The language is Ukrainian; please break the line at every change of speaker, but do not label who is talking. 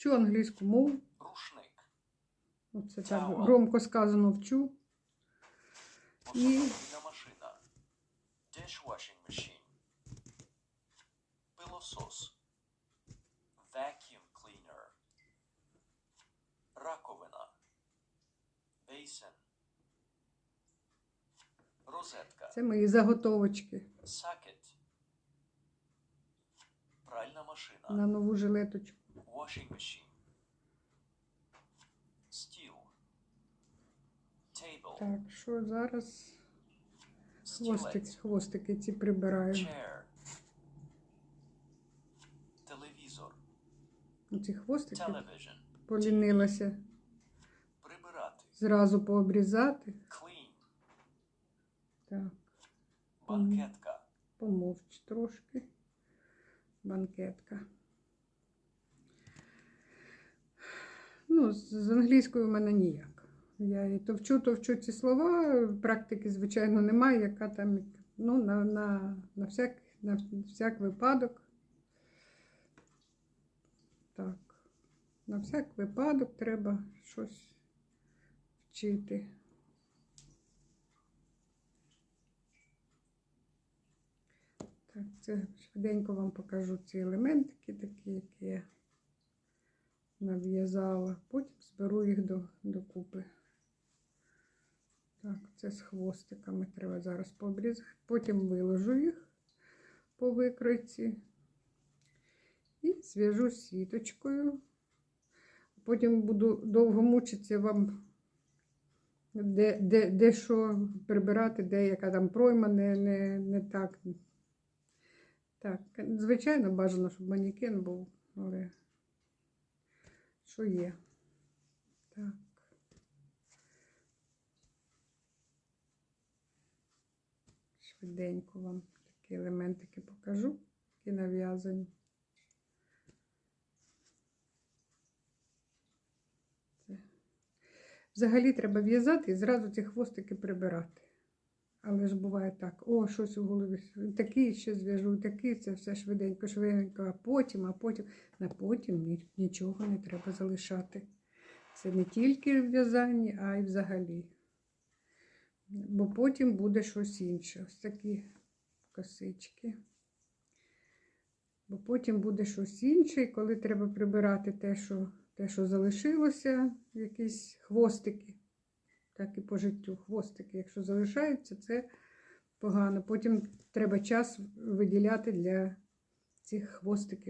Вчу англійську мову.
рушник,
Оце так громко сказано вчу. І
машина, dishwashing machine, пилосос, vacuum cleaner, раковина, basin, розетка,
це мої заготовочки.
Socket, пральна машина,
на нову жилеточку.
Washing machine, стіл, table,
Так, що зараз хвостик, хвостики ці прибираю.
chair, телевізор,
Ці хвостики
television,
полінилася
прибирати,
зразу пообрізати.
clean,
Так,
банкетка,
помовч трошки. Банкетка. З англійською в мене ніяк. Я і то вчу, то вчу ці слова. Практики, звичайно, немає, яка там ну, на, на, на, всяк, на всяк випадок. Так. На всяк випадок треба щось вчити. Так, це швиденько вам покажу ці елементики, такі, які я нав'язала. Потім зберу їх до, докупи. Так, це з хвостиками треба зараз пообрізати. Потім виложу їх по викройці і зв'яжу сіточкою. Потім буду довго мучитися вам, де, де, де що прибирати, де яка там пройма не, не, не так. Так, звичайно, бажано, щоб манікен був, але що є. Так. Швиденько вам такі елементики покажу, які нав'язані. Взагалі треба в'язати і зразу ці хвостики прибирати. Але ж буває так, о, щось у голові, такий ще зв'яжу, такий, це все швиденько, швиденько, а потім, а потім, на потім нічого не треба залишати. Це не тільки в в'язанні, а й взагалі. Бо потім буде щось інше. Ось такі косички. Бо потім буде щось інше, і коли треба прибирати те, що, те, що залишилося, якісь хвостики так і по життю. Хвостики, якщо залишаються, це погано. Потім треба час виділяти для цих хвостиків.